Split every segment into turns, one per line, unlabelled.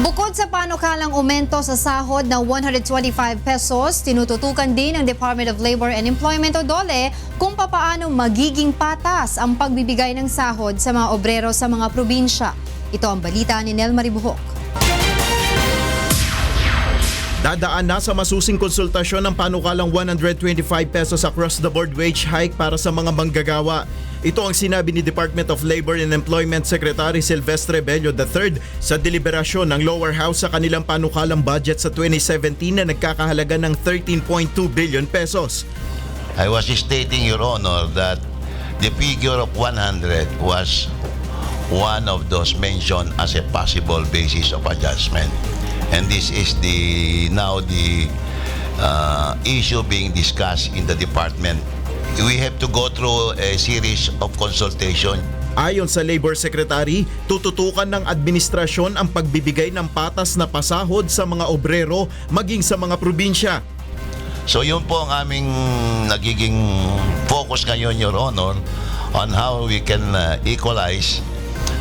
Bukod sa panukalang aumento sa sahod na 125 pesos, tinututukan din ng Department of Labor and Employment o DOLE kung papaano magiging patas ang pagbibigay ng sahod sa mga obrero sa mga probinsya. Ito ang balita ni Nel Maribuhok.
Dadaan na sa masusing konsultasyon ng panukalang 125 pesos across the board wage hike para sa mga manggagawa. Ito ang sinabi ni Department of Labor and Employment Secretary Silvestre Bello III sa deliberasyon ng lower house sa kanilang panukalang budget sa 2017 na nagkakahalaga ng 13.2 billion pesos.
I was stating, Your Honor, that the figure of 100 was one of those mentioned as a possible basis of adjustment. And this is the now the uh, issue being discussed in the department. We have to go through a series of consultation
Ayon sa Labor Secretary, tututukan ng administrasyon ang pagbibigay ng patas na pasahod sa mga obrero maging sa mga probinsya.
So yun po ang aming nagiging focus ngayon, Your Honor, on how we can uh, equalize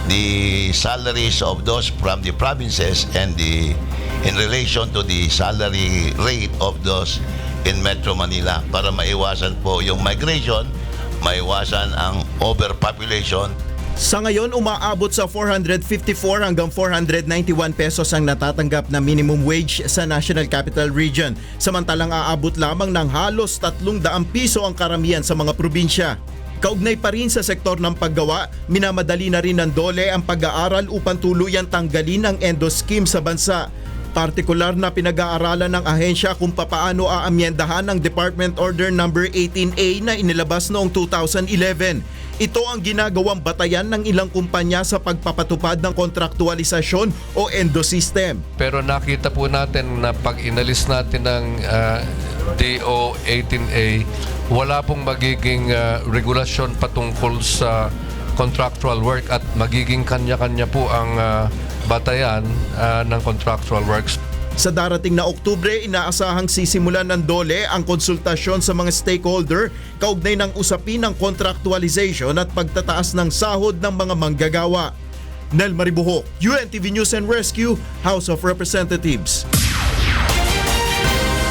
the salaries of those from the provinces and the in relation to the salary rate of those in Metro Manila para maiwasan po yung migration, maiwasan ang overpopulation
Sa ngayon, umaabot sa 454 hanggang 491 pesos ang natatanggap na minimum wage sa National Capital Region. Samantalang aabot lamang ng halos 300 piso ang karamihan sa mga probinsya. Kaugnay pa rin sa sektor ng paggawa, minamadali na rin ng DOLE ang pag-aaral upang tuluyan tanggalin ang endo scheme sa bansa. Partikular na pinag-aaralan ng ahensya kung papaano aamyendahan ng Department Order No. 18A na inilabas noong 2011. Ito ang ginagawang batayan ng ilang kumpanya sa pagpapatupad ng kontraktualisasyon o endo system.
Pero nakita po natin na pag inalis natin ng ah, DO 18A, wala pong magiging ah, regulasyon patungkol sa contractual work at magiging kanya-kanya po ang ah, batayan ah, ng contractual works.
Sa darating na Oktubre, inaasahang sisimulan ng DOLE ang konsultasyon sa mga stakeholder kaugnay ng usapin ng contractualization at pagtataas ng sahod ng mga manggagawa. Nel Maribuhok, UNTV News and Rescue, House of Representatives.